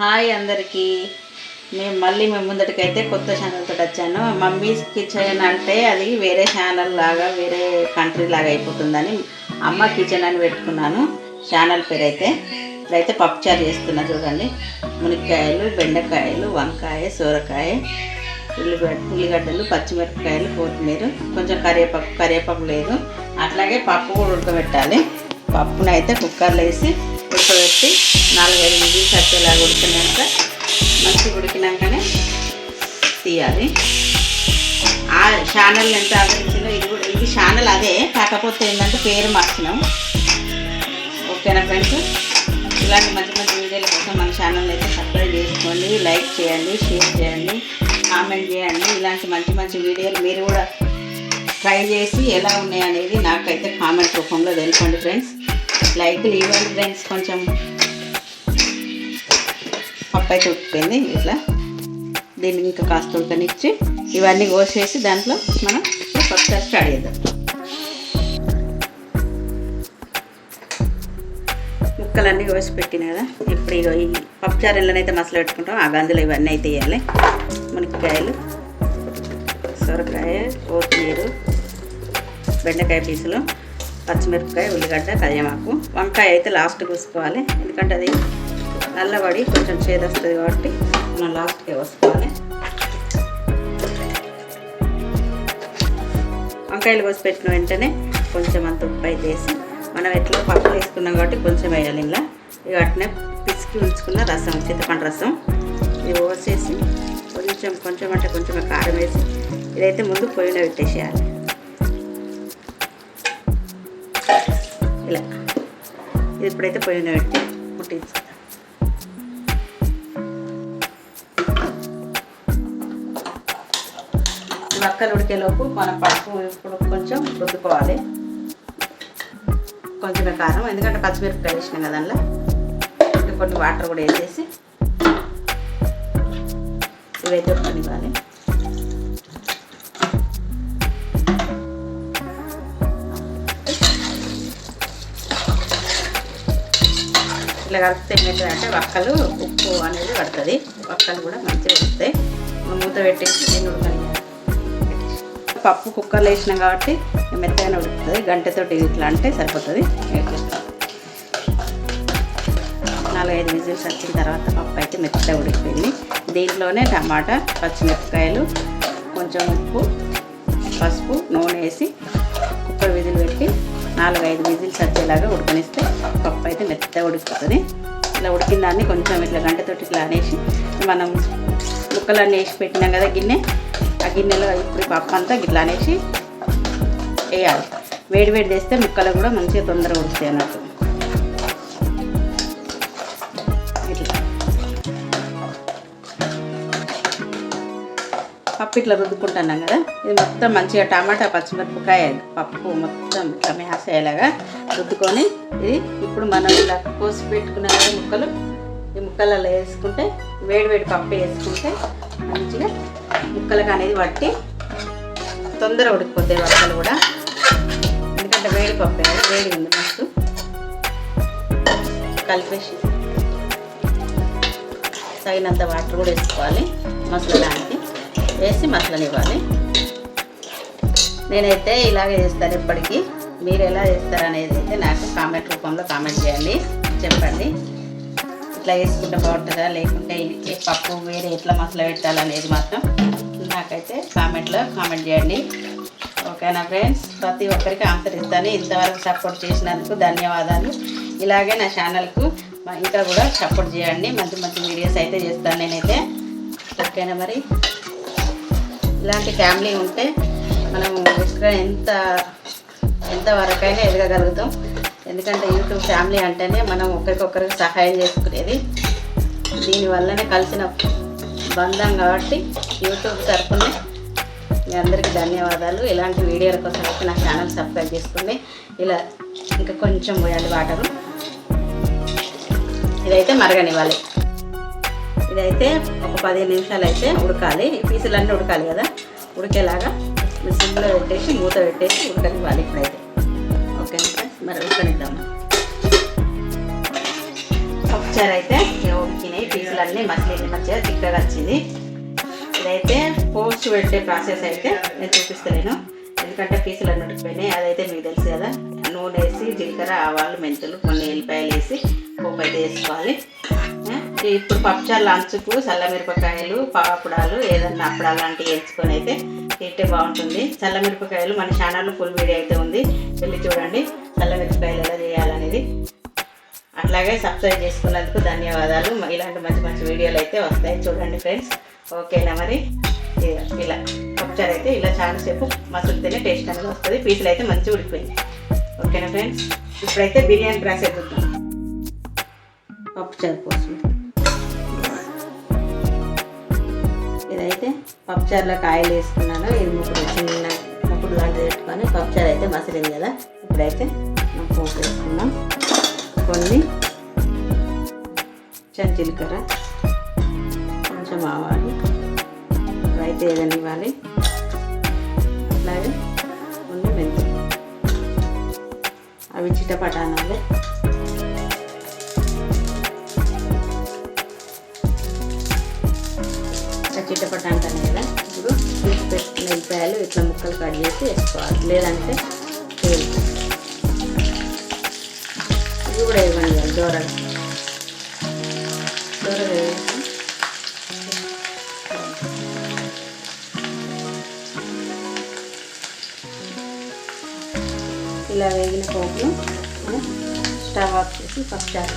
Hi అందరికీ. మేము మళ్ళీ మేము ముందటికైతే కొత్త ఛానల్తో వచ్చాను. మమ్మీస్ కిచెన్ అంటే అది వేరే ఛానల్ లాగా వేరే కంట్రీ లాగా అయిపోతుందని అమ్మ కిచెన్ అని పెట్టుకున్నాను. ఛానల్ పేరు అయితే ఇప్పుడైతే పప్పుచారు చేస్తున్నా చూడండి. మునక్కాయలు బెండకాయలు వంకాయ సోరకాయ ఉల్లిగడ్డ ఉల్లిగడ్డలు పచ్చిమిరపకాయలు కొత్తిమీర కొంచెం కరివేపాకు కరివేపాకు లేదు. అట్లాగే పప్పు కూడా ఉడకబెట్టాలి. పప్పునైతే కుక్కర్లో వేసి ఉడకబెట్టి నాలుగైదు విజిల్స్ వచ్చేలాగా ఉడికినాక మంచిగా ఉడికినాకనే తీయాలి. ఆ ఛానల్ ఎంత ఆదరించిందో ఇది కూడా ఇది ఛానల్ అదే కాకపోతే ఏంటంటే పేరు మార్చినాం. ఓకేనా ఫ్రెండ్స్? ఇలాంటి మంచి మంచి వీడియోల కోసం మన ఛానల్ అయితే సబ్స్క్రైబ్ చేసుకోండి లైక్ చేయండి షేర్ చేయండి కామెంట్ చేయండి. ఇలాంటి మంచి మంచి వీడియోలు మీరు కూడా ట్రై చేసి ఎలా ఉన్నాయి అనేది నాకైతే కామెంట్ రూపంలో తెలుసుకోండి ఫ్రెండ్స్. లైక్లు ఇవ్వండి ఫ్రెండ్స్ కొంచెం పప్పు అయితే ఉడికిపోయింది ఇట్లా. దీన్ని ఇంకా కాస్త ఉడకనిచ్చి ఇవన్నీ కోసేసి దాంట్లో మనం కొత్త స్టార్ట్ చేద్దాం. ముక్కలన్నీ కోసి పెట్టిన కదా ఇప్పుడు ఇగో ఈ పప్పుచారులను అయితే మసలు పెట్టుకుంటాం ఆ గందులో ఇవన్నీ అయితే వేయాలి. మునక్కాయలు సొరకాయ కొత్తిమీర బెండకాయ పీసులు పచ్చిమిరపకాయ ఉల్లిగడ్డ కళ్యామాకు వంకాయ అయితే లాస్ట్ కోసుకోవాలి ఎందుకంటే అది నల్లబడి కొంచెం చేదొస్తుంది కాబట్టి మనం లాస్ట్కే వేసుకోవాలి. వంకాయలు కోసి పెట్టిన వెంటనే కొంచెం అంత ఉప్పు అయితే వేసి మనం ఎట్లా పప్పు వేసుకున్నాం కాబట్టి కొంచెం వేయాలి ఇలా ఇక అట్నే పిసికి ఉంచుకున్న రసం చింతపండు రసం ఇది పోసేసి కొంచెం కొంచెం అంటే కొంచెం కారం వేసి ఇదైతే ముందు పొయ్యిలో పెట్టేసేయాలి. ఇలా. ఇది ఇప్పుడైతే పొయ్యిలో పెట్టి ముట్టించుకుందాం మక్కలు ఉడికేలోపు మనం పప్పు ఇప్పుడు కొంచెం రుద్దుకోవాలి. కొంచెమే కారం ఎందుకంటే పచ్చిమిరపకాయ వేసినాం కదా అందులో. కొన్ని వాటర్ కూడా వేసేసి ఇవైతే ఉడకనివ్వాలి. ఇట్లా కలిపితే అంటే వక్కలు ఉప్పు అనేది పడుతుంది. వక్కలు కూడా మంచిగా వస్తాయి. మూత పెట్టేసి నేను పప్పు కుక్కర్లో వేసినాం కాబట్టి మెత్తగా ఉడుకుతుంది. గంటతోటి ఇట్లా అంటే సరిపోతుంది. నాలుగైదు విజిల్స్ వచ్చిన తర్వాత పప్పు అయితే మెత్తగా ఉడికిపోయింది. దీంట్లోనే టమాటా పచ్చిమిరపకాయలు కొంచెం ఉప్పు పసుపు నూనె వేసి నాలుగైదు విజిల్స్ వచ్చేలాగా ఉడకనిస్తే పప్పు అయితే మెత్తగా ఉడికిపోతుంది. ఇలా ఉడికిన దాన్ని కొంచెం ఇట్లా గంటతోటి ఇట్లా అనేసి మనం ముక్కలన్నీ వేసి పెట్టినాం కదా గిన్నె. ఆ గిన్నెలో ఇప్పుడు పప్పు అంతా గిట్లా అనేసి వేయాలి. వేడి వేడి చేస్తే ముక్కలు కూడా మంచిగా తొందరగా ఉడుస్తాయి అన్నట్టు. ఇట్లా. పప్పు ఇట్లా రుద్దుకుంటున్నాం కదా. ఇది మొత్తం మంచిగా టమాటా పచ్చిమిరపకాయ పప్పు మొత్తం ఇట్లా మ్యాస్ అయ్యేలాగా రుద్దుకొని ఇది ఇప్పుడు మనం ఇలా కోసి పెట్టుకున్న ముక్కలు ఈ ముక్కలలో వేసుకుంటే వేడివేడి పప్పు వేసుకుంటే మంచిగా ముక్కలకు అనేది పట్టి తొందర ఉడికిపోతాయి వక్కలు కూడా. ఎందుకంటే వేడి పప్పు కదా, వేడి ఉంది మస్తు కలిపేసి తగినంత వాటర్ కూడా వేసుకోవాలి మసలడానికి వేసి మసలనివ్వాలి నేనైతే ఇలాగే చేస్తాను ఎప్పటికీ మీరు ఎలా చేస్తారు అనేది అయితే నాకు కామెంట్ రూపంలో కామెంట్ చేయండి. చెప్పండి. ఇట్లా వేసుకుంటే బాగుంటుందా? లేకుంటే ఈ పప్పు వేరే ఎట్లా మసాలా పెట్టాలనేది మాత్రం నాకైతే కామెంట్లో కామెంట్ చేయండి. ఓకేనా ఫ్రెండ్స్? ప్రతి ఒక్కరికి ఆన్సర్ ఇస్తాను. ఇంతవరకు సపోర్ట్ చేసినందుకు ధన్యవాదాలు. ఇలాగే నా ఛానల్కు ఇంకా కూడా సపోర్ట్ చేయండి. మంచి మంచి వీడియోస్ అయితే చేస్తాను నేనైతే. ఓకేనా మరి? ఇలాంటి ఫ్యామిలీ ఉంటే మనం ఎక్కడ ఎంత ఎంత వరకైనా ఎదగగలుగుతాం. ఎందుకంటే యూట్యూబ్ ఫ్యామిలీ అంటేనే మనం ఒకరికొకరికి సహాయం చేసుకునేది. దీనివల్లనే కలిసిన బంధం కాబట్టి యూట్యూబ్ తరఫున మీ అందరికీ ధన్యవాదాలు. ఇలాంటి వీడియోల కోసం అయితే నా ఛానల్ సబ్స్క్రైబ్ చేసుకోండి ఇలా ఇంకా కొంచెం పోయాలి వాటరు. ఇదైతే మరగనివ్వాలి. ఇదైతే ఒక పదిహేను నిమిషాలు అయితే ఉడకాలి. పీసులన్నీ ఉడకాలి కదా. ఉడికేలాగా సిమ్లో పెట్టేసి మూత పెట్టేసి ఉడకనివ్వాలి ఇప్పుడైతే. మరి ఉడకనిద్దాము పప్పుచారు అయితే ఉడికినాయి పీసులు అన్నీ మసిలి మంచిగా చిక్కగా వచ్చింది. ఇదైతే పోస్ట్ పెట్టే ప్రాసెస్ అయితే నేను చూపిస్తలేను ఎందుకంటే పీసులు అన్నట్టుకుపోయినాయి అదైతే మీకు తెలుసు కదా. నూనె వేసి జీలకర్ర ఆవాలు మెంతులు కొన్ని ఎల్లిపాయలు వేసి పోపు అయితే వేసుకోవాలి. ఆ, ఇప్పుడు పప్పుచారు లంచ్కు చల్లమిరపకాయలు పాపుడాలు ఏదన్నా అప్పుడాలు లాంటివి వేసుకొని అయితే తింటే బాగుంటుంది. చల్లమిరపకాయలు మన ఛానల్లో ఫుల్ వీడియో అయితే ఉంది. వెళ్ళి చూడండి చల్లమిరపకాయలు ఎలా చేయాలనేది. అట్లాగే సబ్స్క్రైబ్ చేసుకున్నందుకు ధన్యవాదాలు. ఇలాంటి మంచి మంచి వీడియోలు అయితే వస్తాయి చూడండి ఫ్రెండ్స్. ఓకేనా మరి? ఇలా పప్పుచారు అయితే ఇలా చాలా సేపు మసులుతేనే టేస్ట్ అనేది వస్తుంది. పీసులు అయితే మంచిగా ఉడికిపోయింది ఓకేనా ఫ్రెండ్స్? ఇప్పుడైతే బిర్యానీ ప్రాసెస్ చూద్దాం. పప్పుచారు కోసం. అయితే పప్పుచారులో కాయలు వేసుకున్నాను. ఇది ముప్పుడు చిన్న ముప్పుడు లాంటిది పెట్టుకొని పప్పుచారు అయితే మసిలింది కదా. ఇప్పుడైతే మనం పోపు వేసుకుందాం. కొన్ని చంచిలికర కొంచెం ఆవాలి అయితే ఏదైనా ఇవ్వాలి. అలాగే కొన్ని మెంతులు. అవి చిటపటానాలే చిట్టపట అంటాను కదా. ఇప్పుడు మిరపకాయలు ఇట్లా ముక్కలు కట్ చేసి వేసుకోవాలి. లేదంటే తేలుతుంది ఇది కూడా ఇవ్వండి దూరగా. దూరగా ఇలా వేగిన పోపును స్టవ్ ఆఫ్ చేసి ఫస్ట్ చారు